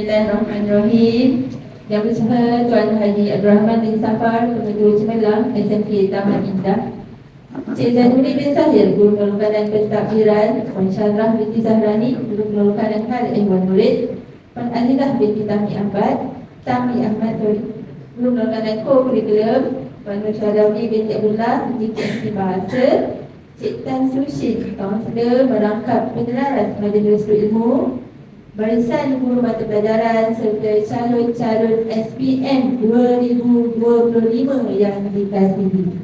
Bismillahirrahmanirrahim. Yang bersama Tuan Haji Abdul Rahman bin Safar, Ketua Cemerlang, SMK Taman Indah. Cik Zainuri bin Sahir, Guru Penelukan dan Pentadbiran, Puan Syahrah binti Zahrani, Guru Penelukan dan Hal Ehwan Murid, Puan Azizah binti Tami Ahmad, Tami Ahmad, sorry, Guru Penelukan dan Co-Curriculum, Puan Nur Syahdawi binti Abdullah, GKMC Bahasa, Cik Tan Sushin, Kaunselor Merangkap Penyelaras Majlis Ilmu, Barisan Guru Mata Pelajaran serta calon-calon SPM 2025 yang dikasihi.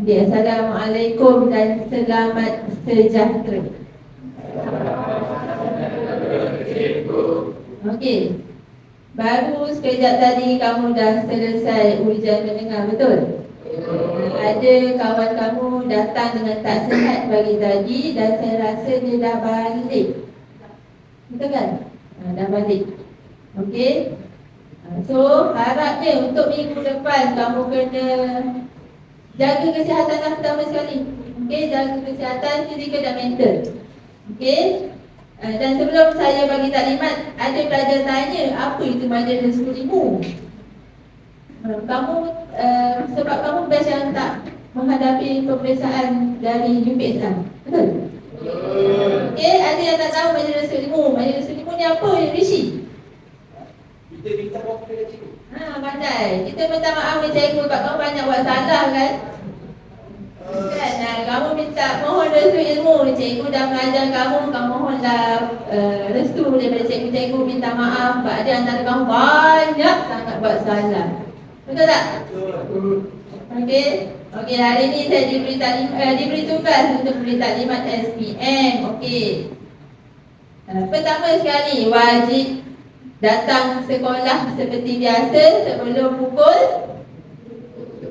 Okey, Assalamualaikum dan selamat sejahtera. Okey. Baru sekejap tadi kamu dah selesai ujian mendengar, betul? Ada kawan kamu datang dengan tak sihat pagi tadi dan saya rasa dia dah balik Betul kan? Ha, dah balik. Okey. Ha, So harapnya untuk minggu depan kamu kena Jaga kesihatan lah pertama sekali. Okey, jaga kesihatan fizikal dan mental. Okey? Ha, Dan sebelum saya bagi taklimat Ada pelajar tanya apa itu majlis ha, Kamu uh, Sebab kamu best yang tak menghadapi pemeriksaan dari UPSM Betul? Okey, ada yang tak tahu majlis ilmu. Majlis ilmu ni apa, Rishi? Kita minta maaf kepada cikgu. Ha, pandai. Kita minta maaf kepada cikgu sebab kamu banyak buat salah kan? Kan, nah, kamu minta mohon restu ilmu. Cikgu dah mengajar kamu, kamu mohonlah uh, restu daripada cikgu-cikgu minta maaf sebab ada antara kamu banyak sangat buat salah. Betul tak? Betul. Okey. Okey, hari ini saya diberi taklim, uh, diberi tugas untuk beri taklimat SPM. Okey. Uh, pertama sekali wajib datang sekolah seperti biasa sebelum pukul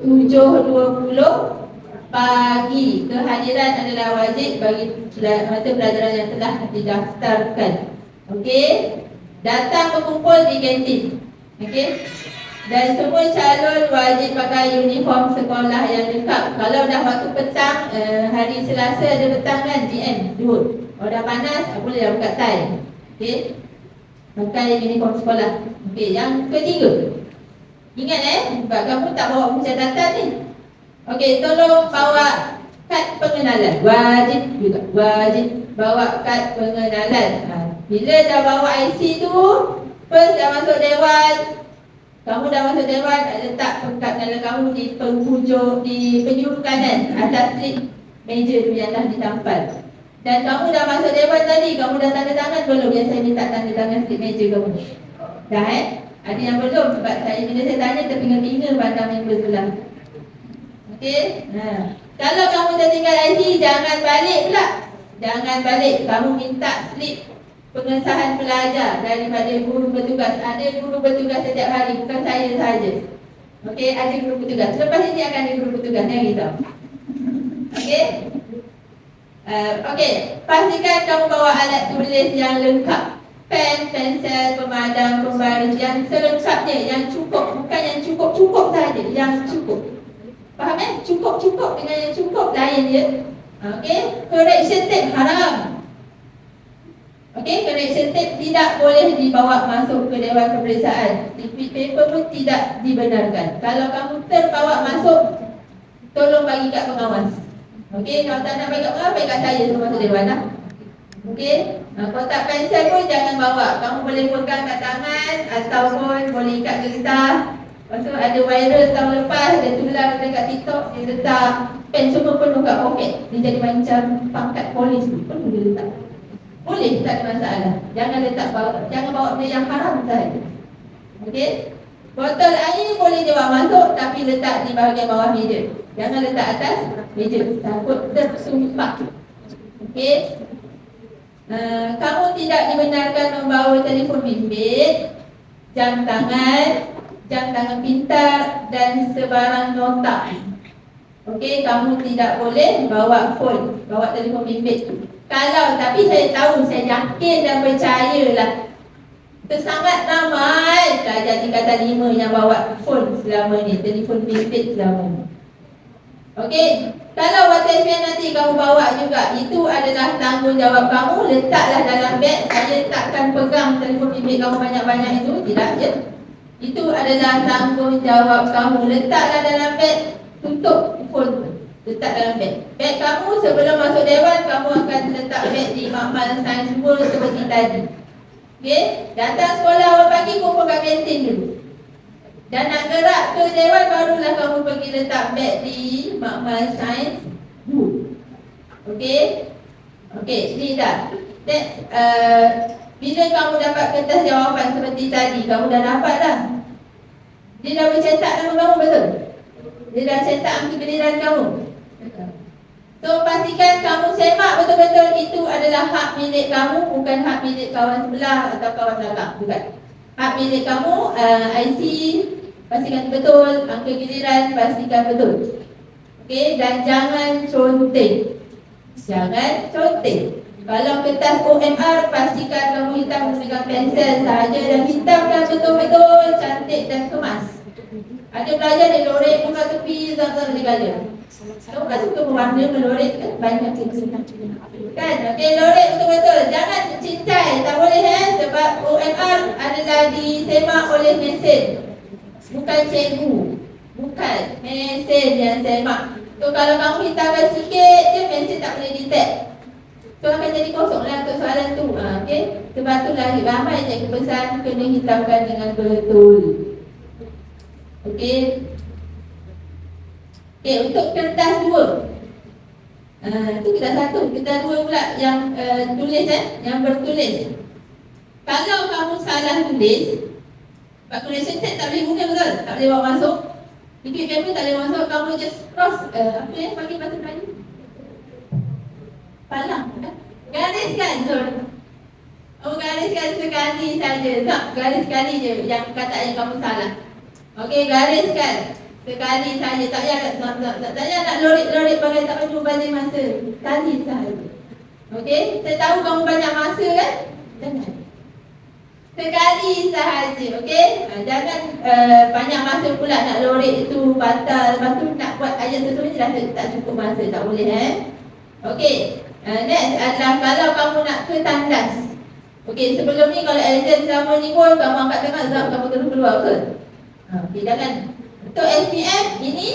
7.20 pagi. Kehadiran adalah wajib bagi mata pelajaran yang telah didaftarkan. Okey. Datang berkumpul di kantin. Okey. Dan semua calon wajib pakai uniform sekolah yang lengkap. Kalau dah waktu petang, uh, hari Selasa ada petang kan, GM, dua. Kalau dah panas, uh, boleh dah buka tie. Okey. Pakai uniform sekolah. Okey, yang ketiga. Ingat eh, sebab kamu tak bawa buku catatan ni. Okey, tolong bawa kad pengenalan. Wajib juga, wajib bawa kad pengenalan. Ha. Bila dah bawa IC tu, first dah masuk dewan, kamu dah masuk dewan, letak pengkat dalam kamu di penghujung, di penjuru kanan atas slip meja tu yang dah ditampal. Dan kamu dah masuk dewan tadi, kamu dah tanda tangan belum yang saya minta tanda tangan slip meja kamu? Dah eh? Ada yang belum sebab saya bila saya tanya terpinga-pinga pandang member sebelah. Okey? Ha. Kalau kamu dah tinggal IC, jangan balik pula. Jangan balik. Kamu minta slip pengesahan pelajar daripada guru bertugas. Ada guru bertugas setiap hari, bukan saya sahaja. Okey, ada guru bertugas. Selepas ini akan ada guru bertugas yang kita. Okey? Uh, Okey, pastikan kamu bawa alat tulis yang lengkap. Pen, pensel, pemadam, pembaris yang selengkapnya, yang cukup. Bukan yang cukup-cukup saja, yang cukup. Faham eh? Cukup-cukup dengan yang cukup lain je. Okey, correction tape haram. Okey, correction tape tidak boleh dibawa masuk ke dewan pemeriksaan. Tipik paper pun tidak dibenarkan. Kalau kamu terbawa masuk, tolong bagi kat pengawas. Okey, kalau tak nak bagi kat pengawas, bagi kat saya semua masuk dewan lah. Okey, nah, kotak pensel pun jangan bawa. Kamu boleh pegang kat tangan ataupun boleh ikat getah. Lepas tu ada viral tahun lepas, dia tular dekat TikTok, dia letak pen semua penuh kat poket. Dia jadi macam pangkat polis tu, penuh dia letak. Boleh tak ada masalah. Jangan letak bawa, jangan bawa benda yang haram sahaja. Okey? Botol air boleh dibawa masuk tapi letak di bahagian bawah meja. Jangan letak atas meja. Takut tersumpak. Okey? Uh, kamu tidak dibenarkan membawa telefon bimbit, jam tangan, jam tangan pintar dan sebarang nota. Okey, kamu tidak boleh bawa phone, bawa telefon bimbit. Kalau tapi saya tahu, saya yakin dan percayalah Sangat ramai pelajar tingkatan lima yang bawa phone selama ni Telefon bimbit selama ni Okey Kalau water SPM nanti kamu bawa juga Itu adalah tanggungjawab kamu Letaklah dalam beg Saya takkan pegang telefon bimbit kamu banyak-banyak itu Tidak je Itu adalah tanggungjawab kamu Letaklah dalam beg Tutup tu Letak dalam beg Beg kamu sebelum masuk dewan Kamu akan letak beg di makmal sains school Seperti tadi Okey Datang sekolah awal pagi Kumpul kat kantin dulu dan nak gerak ke dewan barulah kamu pergi letak beg di makmal sains dulu. Okey? Okey, ni dah. That, uh, bila kamu dapat kertas jawapan seperti tadi, kamu dah dapat dah. Dia dah bercetak nama kamu betul? Dia dah cetak giliran kamu? So pastikan kamu semak betul-betul itu adalah hak milik kamu Bukan hak milik kawan sebelah atau kawan belakang Bukan. Hak milik kamu, uh, IC Pastikan betul, angka giliran pastikan betul. Okey, dan jangan conteng Jangan conteng Kalau kertas OMR, pastikan kamu hitam dengan pensel sahaja Dan hitamkan betul-betul cantik dan kemas. Ada pelajar dia lorek muka tepi, zam-zam dia kala Kamu kan suka mewarna melorek kan? Banyak Kan? Okey, lorek betul-betul. Jangan cincai, tak boleh eh? Sebab OMR adalah disemak oleh mesin. Bukan cikgu. Bukan. Mesin yang semak. So kalau kamu hitamkan sikit je mesin tak boleh detect So akan jadi kosong lah untuk soalan tu ha, okay? Sebab tu lah ramai cikgu pesan Kena hitamkan dengan betul Okey Okey untuk kertas dua Uh, itu kita satu, kita dua pula yang uh, tulis eh, yang bertulis. Kalau kamu salah tulis, calculation tag tak boleh guna betul? Tak boleh bawa masuk. Liquid paper tak boleh masuk, kamu just cross uh, apa ya panggil bahasa Melayu? Palang. Gariskan sorry. Oh gariskan sekali saja. Tak, garis sekali je yang kata yang kamu salah. Okey, gariskan sekali saja. Tak payah tak, tak, tak, tak, tak nak lorik-lorik pakai tak perlu banyak masa. Sekali saja. Okey, saya tahu kamu banyak masa kan? Sekali sahaja, okey? Ha, jangan uh, banyak masa pula nak lorek itu batal. Lepas tu nak buat ayat sesuatu dah tak, tak cukup masa, tak boleh eh? Okey, uh, next adalah kalau kamu nak ke tandas. Okey, sebelum ni kalau exam selama ni pun kamu angkat tangan sebab kamu terus keluar ke? Ha, okey, jangan. Untuk SPM ini,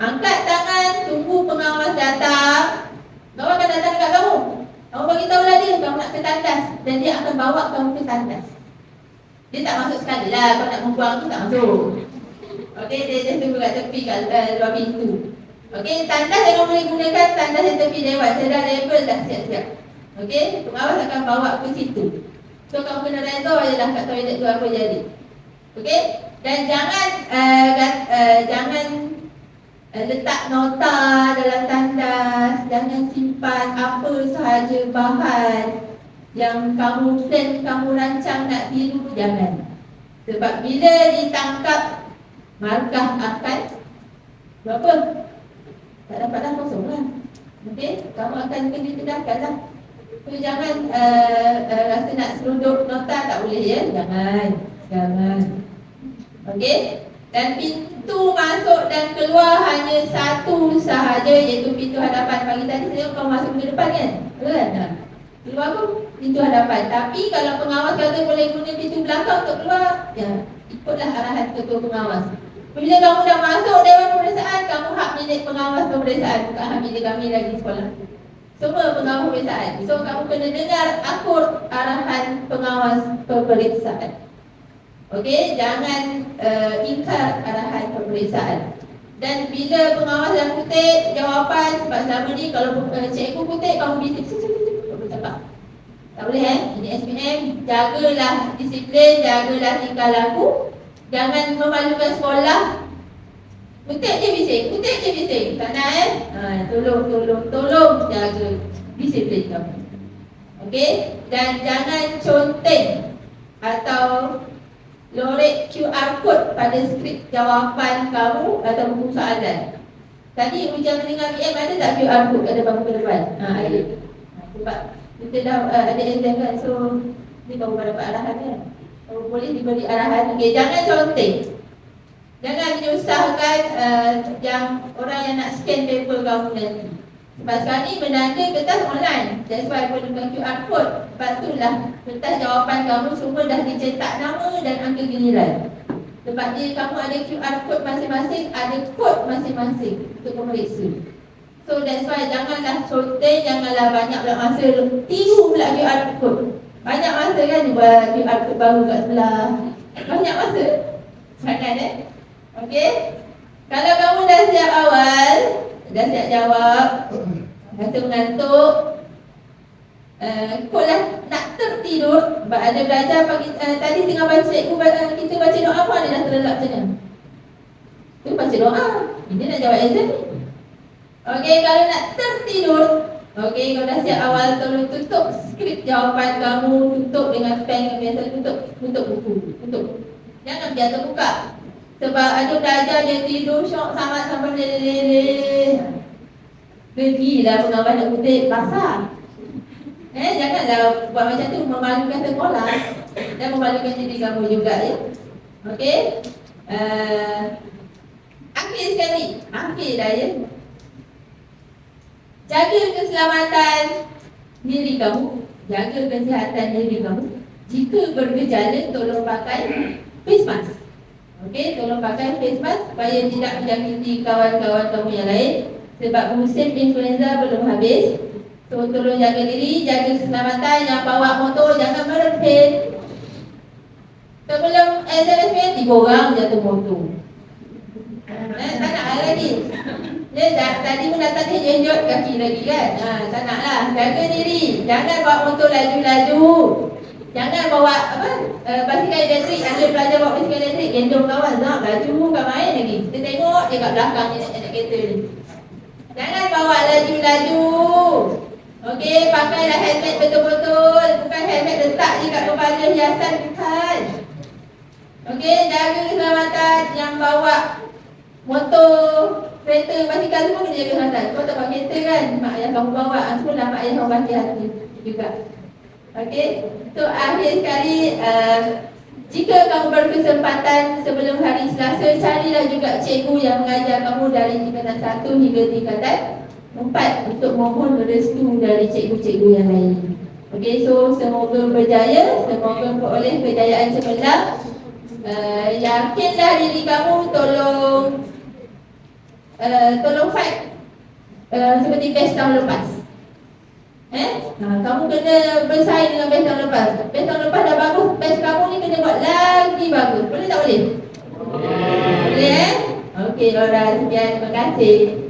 angkat tangan, tunggu pengawas datang. Kamu akan datang dekat kamu. Kamu bagi tahulah dia kamu nak ke tandas dan dia akan bawa kamu ke tandas. Dia tak masuk sekali lah, kau nak membuang tu tak masuk Okey, dia, dia tunggu kat tepi kat uh, luar pintu Okey, tandas yang boleh gunakan tandas di tepi dewan Saya dah label dah siap-siap. Okey, pengawas akan bawa ke situ. So kamu kena redha je lah kat toilet tu apa jadi. Okey, dan jangan uh, uh, Jangan uh, letak nota dalam tandas. Jangan simpan apa sahaja bahan yang kamu plan, kamu rancang nak tiru jangan. Sebab bila ditangkap markah akan berapa? Tak dapat dah kosong lah. Okey, kamu akan kena kedahkan lah. So jangan uh, uh, rasa nak seruduk nota tak boleh ya. Jangan. Jangan. Okey. Dan pintu masuk dan keluar hanya satu sahaja iaitu pintu hadapan pagi tadi saya kau masuk ke depan kan? Kan? Nah. Keluar pun pintu hadapan. Tapi kalau pengawas kata boleh guna pintu belakang untuk keluar, ya ikutlah arahan ketua pengawas. Bila kamu dah masuk dewan pemeriksaan, kamu hak milik pengawas pemeriksaan, bukan hak milik kami lagi sekolah. Semua pengawas pemeriksaan. So kamu kena dengar akur arahan pengawas pemeriksaan. Okey, jangan uh, ingkar arahan pemeriksaan. Dan bila pengawas dah kutip jawapan sebab selama ni kalau uh, cikgu kutip kamu bisik cakap Tak boleh eh Ini SPM Jagalah disiplin Jagalah tingkah laku Jangan memalukan sekolah. Kutip je bising Kutip je bising. Tak nak eh? Ha, Tolong tolong Tolong jaga Disiplin kamu. Okey? Dan jangan conteng Atau Lorek QR code pada skrip jawapan kamu Atau buku soalan. Tadi ujian mendengar PM ada tak QR code kat depan muka depan? Ha, ada. Ha, sebab kita dah uh, ada exam kan so ni baru dapat arahan kan so, boleh diberi arahan okey jangan conteng Jangan menyusahkan uh, yang orang yang nak scan paper kamu nanti. Sebab sekarang ni menanda kertas online. That's why perlukan QR code. Sebab itulah kertas jawapan kamu semua dah dicetak nama dan angka giliran. Sebab dia kamu ada QR code masing-masing, ada kod masing-masing untuk memeriksa. So that's why janganlah sorting, janganlah banyak pula masa tiru pula QR code. Banyak masa kan code baru kat sebelah. Banyak masa. Sangat eh. Okey. Kalau kamu dah siap awal, dah siap jawab, rasa mengantuk, uh, lah nak tertidur, sebab ada belajar pagi, uh, tadi tengah baca, cikgu uh, kita baca doa pun ada dah terlelap macam mana. Tu baca doa, ini nak jawab exam ni. Okey, kalau nak tertidur, okey, kalau dah siap awal, tolong tutup skrip jawapan kamu, tutup dengan pen yang biasa, tutup, tutup buku, tutup. Jangan biar terbuka. Sebab ada belajar dia tidur syok sangat sampai leleh Pergilah pengawan nak kutip pasal Eh janganlah buat macam tu memalukan sekolah. Dan memalukan diri kamu juga ya. Okey? Uh, Akhir sekali. Akhir dah ya Jaga keselamatan diri kamu Jaga kesihatan diri kamu Jika bergejala tolong pakai face mask Okey, tolong pakai face mask supaya tidak menjangkiti kawan-kawan kamu yang lain sebab musim influenza belum habis. So tolong jaga diri, jaga keselamatan yang bawa motor jangan merepit. Sebelum SMSPN tiga orang jatuh motor. Eh, tak nak lagi. Dia dah, tadi pun datang dia jenjot kaki lagi kan. Ha, tak nak lah. Jaga diri. Jangan bawa motor laju-laju. Jangan bawa apa? Uh, basikal elektrik. Ada pelajar bawa basikal elektrik. Gendong kawan. Tak laju kat main lagi. Kita tengok dia kat belakang ni nak naik kereta ni. Jangan bawa laju-laju. Okey pakailah helmet betul-betul. Bukan helmet letak je kat kepala hiasan bukan. Okey jaga keselamatan. Yang bawa motor kereta basikal semua kena jaga keselamatan kau tak bawa kereta kan? Mak ayah kamu bawa. Semua mak ayah kamu hati-hati juga. Okey, so akhir sekali uh, jika kamu berkesempatan sebelum hari Selasa carilah juga cikgu yang mengajar kamu dari tingkatan 1 hingga tingkatan 4 untuk mohon restu dari cikgu-cikgu yang lain. Okey, so semoga berjaya, semoga peroleh kejayaan cemerlang. Uh, yakinlah diri kamu tolong uh, tolong fight uh, seperti best tahun lepas. Eh? Ha, kamu kena bersaing dengan best tahun lepas. Best tahun lepas dah bagus, best kamu ni kena buat lagi bagus. Boleh tak boleh? Boleh eh? Okey, Laura, sekian. Terima kasih.